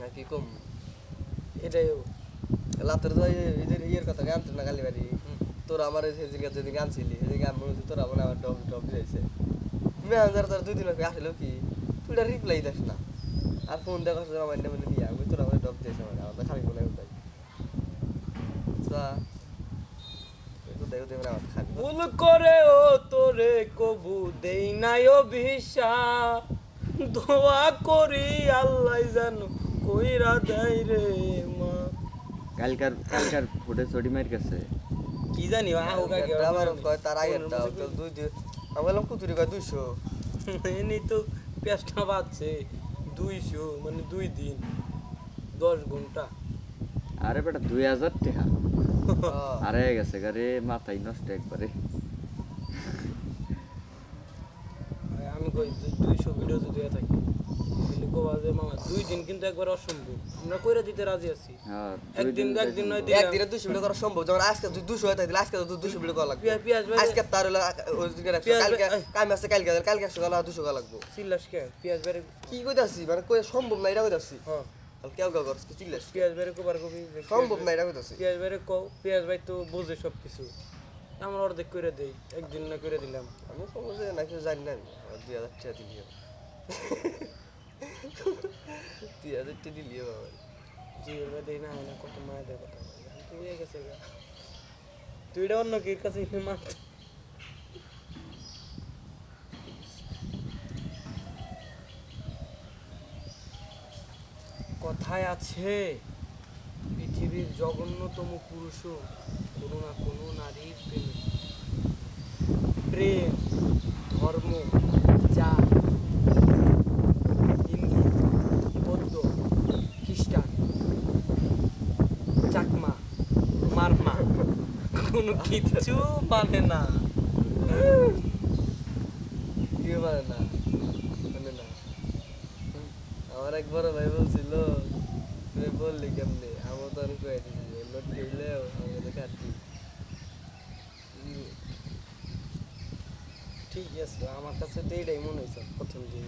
না কি কম? এটাই লাতের তো এদের ইয়ের কথা আনতো না গালি বাড়ি। তোর আমার সেদিন যেদিন আনছিলি সেদিন আমি বলছি তোর আমার আমার ডব ডব যাইছে ম্যানেজার তোর দুই দিন আগে আসলো কি? তুই রিপ্লাই দিস না। আর ফোন দেখা আমার নেমে নিয়ে আমি তোর আমার ডব দিয়েছে আমার আমার খাবি মনে হয় তাই। আচ্ছা। দেখো ভুল করে ও তোরে কবু দেই নাই অভিশাপ। দোয়া করি আল্লাহ জানো কইরা দেয় রে মা। কালকার কালকার ফুটে চড়ি মার গেছে কি জানি আহ আমার কয় তার আগের দুই দিন আমি বললাম কুতুরি কয় দুইশো? এমনি তো পেঁচটা বাজছে দুইশো মানে দুই দিন দশ ঘণ্টা। আরে বেটা দুই হাজার টাকা। আরে গেছে গারে মাথায় নষ্ট একবারে। আমি কই দু- দুইশো ভিডিও যদি থাকি। মামা দুই দিন কিন্তু একবার অসম্ভব। আমরা কইরা দিতে রাজি আছি। হ্যাঁ একদিন একদিন নয় দিন একদিনে দুশো ভিডিও করা সম্ভব। যেমন আজকে দুশো হয়ে আজকে তো দুশো ভিডিও করা লাগবে। পেঁয়াজ পেঁয়াজ বেড়ে আজকে তার হলো ওই দিনের একশো, পেঁয়াজ কালকে এই। আছে কালকে কালকে একশো গেল দুশো গেল লাগবো। চিল্লাস কে? পেঁয়াজ বেড়ে কি কইতাছি? মানে কই সম্ভব না এটা কইতাছি। হ্যাঁ। তাহলে কেউ কেউ করছে চিল্লাস পেঁয়াজ বেড়ে কোবার কবি সম্ভব না এটা কইতাছি। পেঁয়াজ বেড়ে কও পেঁয়াজ ভাই তো বোঝে সব কিছু আমরা অর্ধেক করে দেই একদিন না করে দিলাম। আমি সমস্যা না কিছু জানি না আমি। আমার দুই হাজার টাকা দিলিও টাকা দিলিও বাবা দেই না না কত মায়া দেয় কথা বলে। তুই গেছে গা। তুই এটা অন্য কি কাছে মা কথায় আছে পৃথিবীর জঘন্যতম পুরুষও কোনো না কোনো নারীর প্রেম। প্রেম। মারমা। কোনো কিচ্ছু মানে না। কি মানে না? মানে না। আমার এক ভাই বলছিল তুই বললি কেমনি? আমার তো অনেক কয়ে ঠিক আছে, আমার কাছে তো এটাই মনে হয়েছে প্রথম দিন